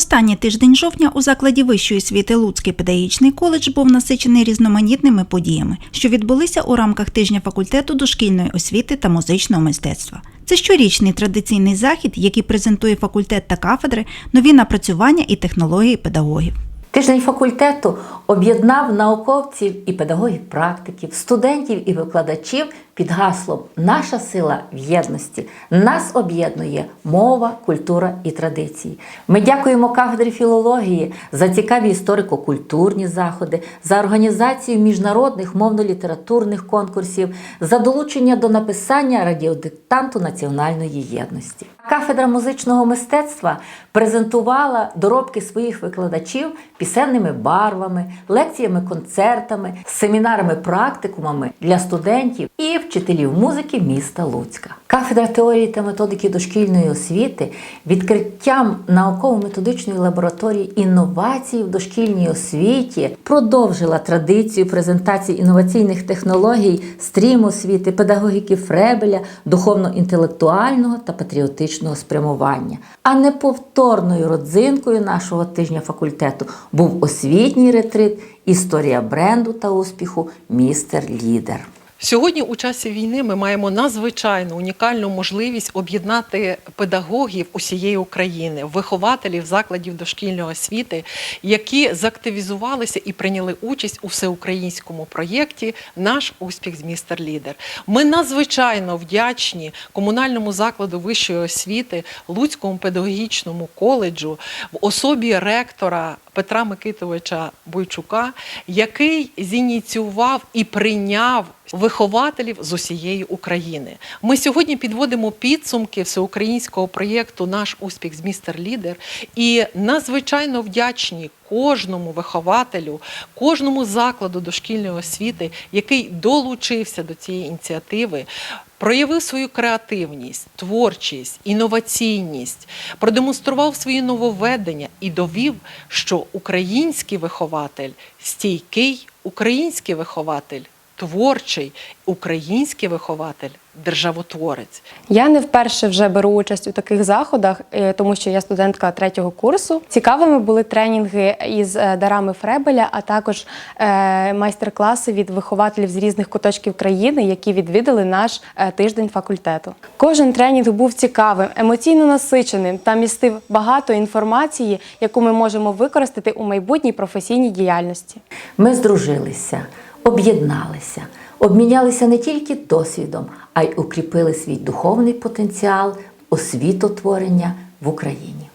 Останній тиждень жовтня у закладі вищої освіти Луцький педагогічний коледж був насичений різноманітними подіями, що відбулися у рамках тижня факультету дошкільної освіти та музичного мистецтва. Це щорічний традиційний захід, який презентує факультет та кафедри, нові напрацювання і технології педагогів. Тиждень факультету об'єднав науковців і педагогів-практиків, студентів і викладачів під гаслом Наша сила в єдності. Нас об'єднує мова, культура і традиції. Ми дякуємо кафедрі філології за цікаві історико-культурні заходи, за організацію міжнародних мовно-літературних конкурсів, за долучення до написання радіодиктанту національної єдності. Кафедра музичного мистецтва презентувала доробки своїх викладачів пісенними барвами, лекціями, концертами, семінарами, практикумами для студентів і вчителів музики міста Луцька. Кафедра теорії та методики дошкільної освіти відкриттям науково-методичної лабораторії інновацій в дошкільній освіті продовжила традицію презентації інноваційних технологій, стрім освіти, педагогіки Фребеля, духовно-інтелектуального та патріотичного спрямування. А неповторною родзинкою нашого тижня факультету був освітній ретрит, історія бренду та успіху Містер Лідер. Сьогодні, у часі війни, ми маємо надзвичайну унікальну можливість об'єднати педагогів усієї України, вихователів закладів дошкільної освіти, які заактивізувалися і прийняли участь у всеукраїнському проєкті Наш успіх з містер Лідер. Ми надзвичайно вдячні комунальному закладу вищої освіти Луцькому педагогічному коледжу в особі ректора Петра Микитовича Бойчука, який зініціював і прийняв вихователів з усієї України. Ми сьогодні підводимо підсумки всеукраїнського проєкту Наш успіх з містер Лідер і надзвичайно вдячні кожному вихователю, кожному закладу дошкільної освіти, який долучився до цієї ініціативи. Проявив свою креативність, творчість, інноваційність, продемонстрував свої нововведення і довів, що український вихователь стійкий, український вихователь творчий, український вихователь державотворець. Я не вперше вже беру участь у таких заходах, е, тому що я студентка третього курсу. Цікавими були тренінги із е, дарами Фребеля, а також е, майстер-класи від вихователів з різних куточків країни, які відвідали наш тиждень факультету. Кожен тренінг був цікавим, емоційно насиченим та містив багато інформації, яку ми можемо використати у майбутній професійній діяльності. Ми здружилися, об'єдналися, обмінялися не тільки досвідом, а й укріпили свій духовний потенціал освітотворення в Україні.